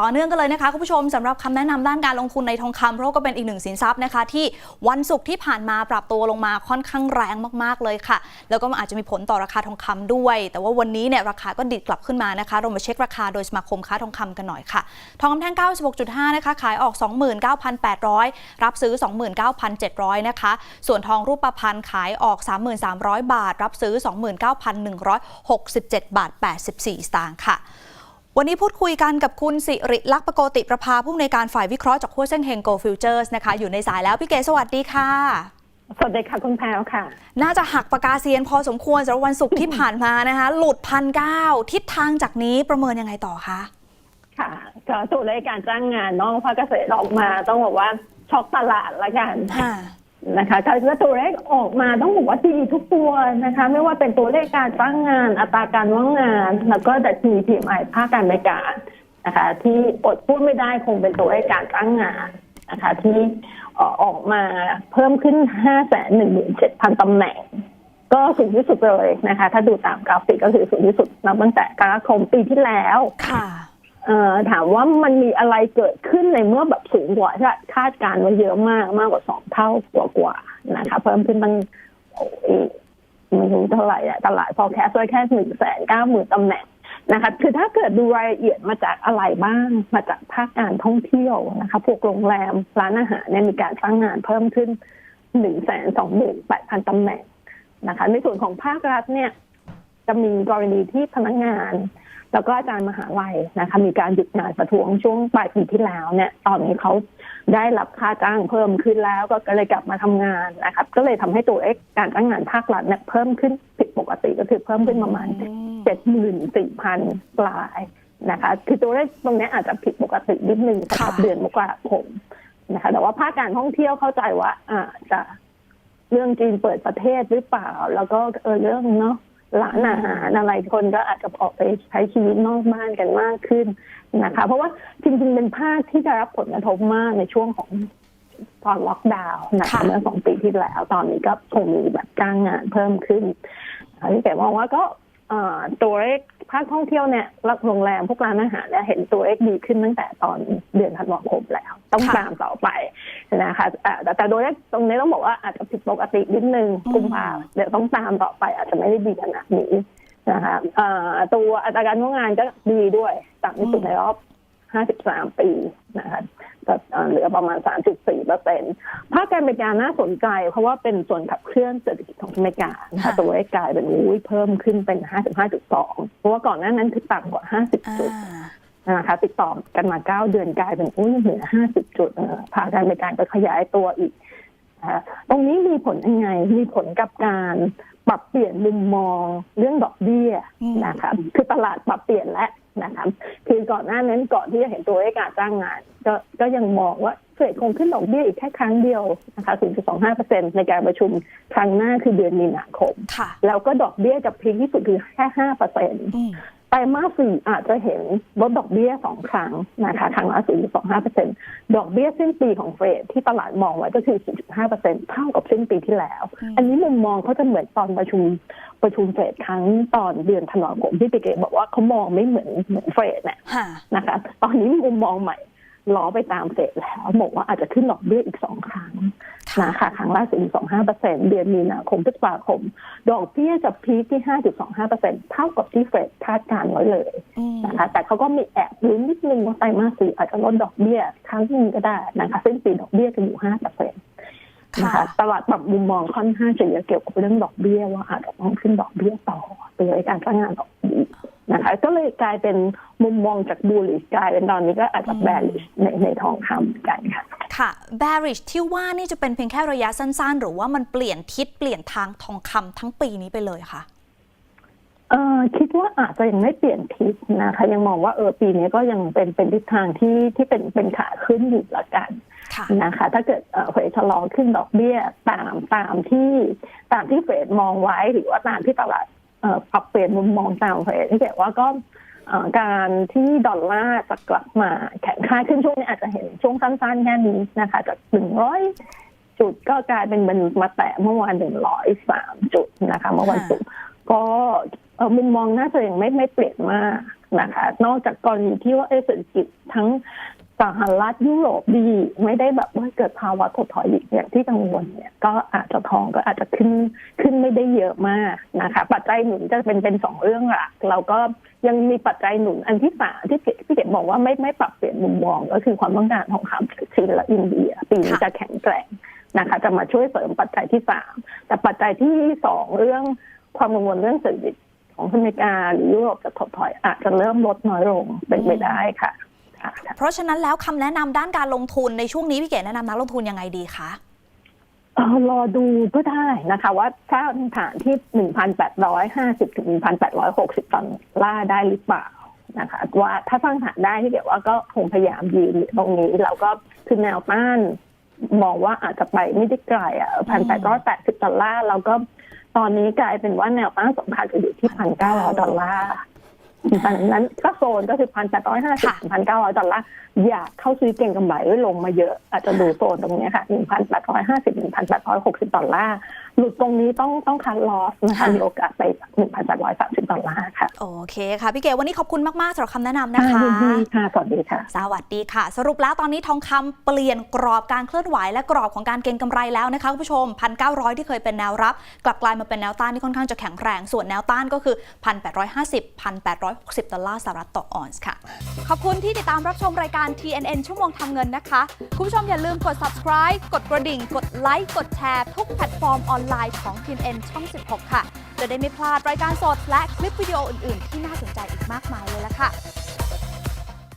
ต่อเนื่องกันเลยนะคะคุณผู้ชมสำหรับคำแนะนำด้านการลงทุนในทองคำเพราะก็เป็นอีกหนึ่งสินทรัพย์นะคะ ที่วันศุกร์ที่ผ่านมาปรับตัวลงมาค่อนข้างแรงมากๆเลยค่ะ แล้วก็มันอาจจะมีผลต่อราคาทองคำด้วย แต่ว่าวันนี้เนี่ยราคาก็ดิดกลับขึ้นมานะคะเรามาเช็คราคาโดยสมาคมค้าทองคำกันหน่อยค่ะ ทองคำแท่ง 96.5 นะคะขายออก 29,800 รับซื้อ 29,700 นะคะ ส่วนทองรูปพรรณขายออก 3,300 บาท รับซื้อ 29,167 บาท 84 สตางค์ค่ะ วันนี้พูดคุยกันกับคุณสิริลักษณ์ประโกติประภาผู้อำนวยการฝ่ายวิเคราะห์จากขั้วเส้นเฮงโกฟิวเจอร์สนะคะ อยู่ในสายแล้วพี่เก๋สวัสดีค่ะ สวัสดีค่ะคุณแพรวค่ะ น่าจะหักปากกาเซียนพอสมควรสำหรับวันศุกร์ที่ผ่านมานะคะ หลุดพันเก้าทิศทางจากนี้ประเมินยังไงต่อคะ ค่ะก็ตัวเลขการจ้างงานนอกภาคเกษตรออกมา ต้องบอกว่าช็อกตลาดละกันค่ะ นะคะการว่าตัวเลขออกมาต้องบอกว่าดีทุกตัวนะคะ ไม่ว่าเป็นตัวเลขการจ้างงาน อัตราการว่างงาน แล้วก็ดัชนี PMI ภาคการบริการนะคะ ที่อดพูดไม่ได้คงเป็นตัวเลขการจ้างงานนะคะ ที่ออออกมาเพิ่มขึ้น 5 1 7 0 0 0ตำแหน่ง ก็สูงที่สุดเลยนะคะ ถ้าดูตามกราฟิกก็คือสูงที่สุดนับตั้งแต่กรกฎาคมปีที่แล้วค่ะ เอ่อถามว่ามันมีอะไรเกิดขึ้นในเมื่อแบบสูงกว่าที่คาดการณ์ไว้เยอะมากมากกว่าสองเท่ากว่ากว่านะคะเพิ่มขึ้นตั้งโอ้ยไม่รู้เท่าไหร่อะตลาดพอแคสไว้แค่หนึ่งแสนเก้าหมื่นตำแหน่งนะคะคือถ้าเกิดดูรายละเอียดมาจากอะไรบ้าง มาจากภาคการท่องเที่ยวนะคะพวกโรงแรมร้านอาหารเนี่ยมีการสร้างงานเพิ่มขึ้นหนึ่งแสนสองหมื่นแปดพันตำแหน่งนะคะ ในส่วนของภาครัฐเนี่ย จะมีกรณีที่พนักงาน แล้วก็อาจารย์มหาลัยนะคะมีการหยุดงานประท้วงช่วงปลายปีที่แล้วเนี่ย ตอนนี้เขาได้รับค่าจ้างเพิ่มขึ้นแล้วก็เลยกลับมาทำงานนะครับ ก็เลยทำให้ตัวเอกการจ้างงานภาครัฐเนี่ยเพิ่มขึ้นผิดปกติก็คือเพิ่มขึ้นประมาณอืมเจ็ดหมื่นสี่พันปลายนะคะ คือตัวเลขตรงนี้อาจจะผิดปกตินิดนึงสำหรับค่ะเดือนมกราคมนะคะ แต่ว่าภาคการท่องเที่ยวเข้าใจว่าอาจจะเรื่องจีนเปิดประเทศหรือเปล่า แล้วก็เออเรื่องเนาะ ร้านอาหารอะไรคนก็อาจจะออกไปใช้ชีวิตนอกบ้านกันมากขึ้นนะคะ เพราะว่าจริงๆเป็นภาคที่ได้รับผลกระทบมากในช่วงของตอนล็อกดาวน์นะคะค่ะเมื่อสองปีที่แล้ว ตอนนี้ก็คงมีแบบจ้างงานเพิ่มขึ้นอันนี้แต่มองว่าก็เอ่อตัวเลขภาคท่องเที่ยวเนี่ยรับโรงแรมพวกร้านอาหารเนี่ยเห็นตัวเลขดีขึ้นตั้งแต่ตอนเดือนธันวาคมแล้ว ต้องค่ะตามต่อไป นะคะอ่าแต่แต่โดยเลขตรงนี้ต้องบอกว่าอาจจะผิดปกตินิดนึงอืมกุมภาเดี๋ยวต้องตามต่อไปอาจจะไม่ได้ดีขนาดนี้นะคะเอ่อตัวอัตราการว่างงานก็ดีด้วยต่ำที่สุดในรอบ 53 ปีนะคะก็เอ่อเหลือประมาณ 3.4เปอร์เซ็นต์ภาคการบริการน่าสนใจ เพราะว่าเป็นส่วนขับเคลื่อนเศรษฐกิจของอเมริกานะคะค่ะตัวเลขกลายเป็นอุ้ยเพิ่มขึ้นเป็น 55.2 เพราะว่าก่อนหน้านั้นคือต่ำกว่า 50 จุดอ่า นะคะติดต่อกันมา9เดือนกลายเป็นอุ้ยเหลือ50จุดเอ่อภาคการบริการก็ขยายตัวอีกนะคะตรงนี้มีผลยังไง มีผลกับการปรับเปลี่ยนมุมมองเรื่องดอกเบี้ยอืมนะคะคือตลาดปรับเปลี่ยนแล้วนะคะคือก่อนหน้านั้นก่อนที่จะเห็นตัวเลขการจ้างงาน ก็ก็ยังมองว่าเฟดคงขึ้นดอกเบี้ยอีกแค่ครั้งเดียวนะคะ 0.25%ในการประชุมครั้งหน้าคือเดือนมีนาคมค่ะแล้วก็ดอกเบี้ยจะพีคที่สุดคือแค่ 5%เปอร์เซ็นต์อืมไตรมาสสี่อาจจะเห็นลดดอกเบี้ยสองครั้งนะคะครั้งละ0.25เปอร์เซ็นดอกเบี้ยสิ้นปีของเฟดที่ตลาดมองไว้ก็คือ0.5เปอร์เซ็นเท่ากับสิ้นปีที่แล้วอืมอันนี้มุมมองเขาจะเหมือนตอนประชุมประชุมเฟดครั้งตอนเดือนธันวาคมที่ปิเกบอกว่าเขามองไม่เหมือนเหมือนเฟดเนี่ยค่ะนะคะ ตอนนี้มุมมองใหม่ล้อไปตามเฟดแล้วบอกว่าอาจจะขึ้นดอกเบี้ยอีกสองครั้งค่ะ นะคะครั้งล่าสุดสองห้าเปอร์เซ็นเดือนมีนาคมพฤษภาคม ดอกเบี้ยจะพีคที่ห้าจุดสองห้าเปอร์เซ็นเท่ากับที่เฟดคาดการณ์ไว้เลยอืมนะคะแต่เขาก็มีแอบลุ้นนิดนึงว่าไตรมาสสี่อาจจะลดดอกเบี้ยครั้งหนึงก็ได้นะคะซึ่งปีดอกเบี้ยจะอยู่ห้าเปอร์เซ็นต์นะคะค่ะตลาดปรับมุมมองค่อนข้างจะเยอะเกี่ยวกับเรื่องดอกเบี้ยว่าอาจจะต้องขึ้นดอกเบี้ยต่อตัวการจ้างงานดอกดีนะคะก็เลยกลายเป็นมุมมองจากบูลลิชกลายเป็นตอนนี้ก็อาจจะแบลิชในในทองคำเหมือนกันค่ะ ค่ะ bearish ที่ว่านี่จะเป็นเพียงแค่ระยะสั้นๆ หรือว่ามันเปลี่ยนทิศเปลี่ยนทางทองคำทั้งปีนี้ไปเลยค่ะเออคิดว่าอาจจะยังไม่เปลี่ยนทิศนะคะ ยังมองว่าเออปีนี้ก็ยังเป็นเป็นทิศทางที่ที่เป็นเป็นขาขึ้นอยู่ละกันค่ะนะคะ ถ้าเกิดเอ่อเฟดชะลอขึ้นดอกเบี้ยตามตามที่ตามที่เฟดมองไว้หรือว่าตามที่ตลาดเอ่อปรับเปลี่ยนมุมมองตามเฟดที่เกิดว่าก็เอ่อ การที่ดอลลาร์จะกลับมาแข็งค่าขึ้นช่วงนี้อาจจะเห็นช่วงสั้นๆแค่นี้นะคะ จากหนึ่งร้อยจุดก็กลายเป็นมันมาแตะเมื่อวานหนึ่งร้อยสามจุดนะคะ เมื่อวันศุกร์ก็เอ่อมุมมองน่าจะยังไม่ไม่เปลี่ยนมากนะคะ นอกจากกรณีที่ว่าเอะเศรษฐกิจทั้ง สหรัฐยุโรปดีไม่ได้แบบว่าเกิดภาวะถดถอยอีกอย่างที่กังวลเนี่ย ก็อาจจะทองก็อาจจะขึ้นขึ้นไม่ได้เยอะมากนะคะ ปัจจัยหนุนจะเป็นเป็นสองเรื่องหลักเราก็ยังมีปัจจัยหนุนอันที่สามที่พี่เก๋บอกว่าไม่ไม่ปรับเปลี่ยนมุมมอง ก็คือความต้องการทองคำจีนและอินเดียปีนี้จะแข็งแกร่งนะคะ จะมาช่วยเสริมปัจจัยที่สามแต่ปัจจัยที่สองเรื่องความกังวลเรื่องเศรษฐกิจของอเมริกาหรือยุโรปจะถดถอยอาจจะเริ่มลดน้อยลงเป็นไปได้ค่ะ ค่ะ เพราะฉะนั้นแล้วคำแนะนำด้านการลงทุนในช่วงนี้พี่เก๋แนะนำนักลงทุนยังไงดีคะ เอ่อรอดูก็ได้นะคะ ว่าถ้าฐานที่หนึ่งพันแปดร้อยห้าสิบถึงหนึ่งพันแปดร้อยหกสิบดอลลาร์ได้หรือเปล่านะคะ ว่าถ้าสร้างฐานได้ที่เดี๋ยวว่าก็คงพยายามยืนตรงนี้เราก็คือแนวต้าน มองว่าอาจจะไปไม่ได้ไกลอะพันแปดร้อยแปดสิบดอลลาร์เราก็ตอนนี้กลายเป็นว่าแนวต้านสำคัญจะอยู่ที่พันเก้าร้อยดอลลาร์ ดังนั้นก็โซนก็คือพันแปดร้อยห้าสิบค่ะพันเก้าร้อยดอลลาร์อยากเข้าซื้อเก่งกำไรไว้ลงมาเยอะ อาจจะดูโซนตรงเนี้ยค่ะหนึ่งพันแปดร้อยห้าสิบหนึ่งพันแปดร้อยหกสิบดอลลาร์ หลุดตรงนี้ต้องต้องคัดลอสนะคะค่ะมีโอกาสไปหนึ่งพันแปดร้อยสามสิบดอลลาร์ค่ะ โอเคค่ะ พี่เก๋วันนี้ขอบคุณมาก ๆสำหรับคำแนะนำนะคะยินดีค่ะ สวัสดีค่ะ สวัสดีค่ะ สรุปแล้วตอนนี้ทองคำเปลี่ยนกรอบการเคลื่อนไหวและกรอบของการเก็งกำไรแล้วนะคะคุณผู้ชม 1,900 ที่เคยเป็นแนวรับ กลับกลายมาเป็นแนวต้านที่ค่อนข้างจะแข็งแรง ส่วนแนวต้านก็คือ 1,850 1,860 ดอลลาร์สหรัฐต่อออนซ์ค่ะ ขอบคุณที่ติดตามรับชมรายการ TNN ชั่วโมงทำเงินนะคะ คุณผู้ชมอย่าลืมกด subscribe กดกระดิ่ง กดไลค์ กดแชร์ทุกแพลตฟอร์มออนไลน์ของ TNN ช่อง 16 ค่ะ จะได้ไม่พลาดรายการสดและคลิปวิดีโออื่นๆ ที่น่าสนใจอีกมากมายเลยละค่ะ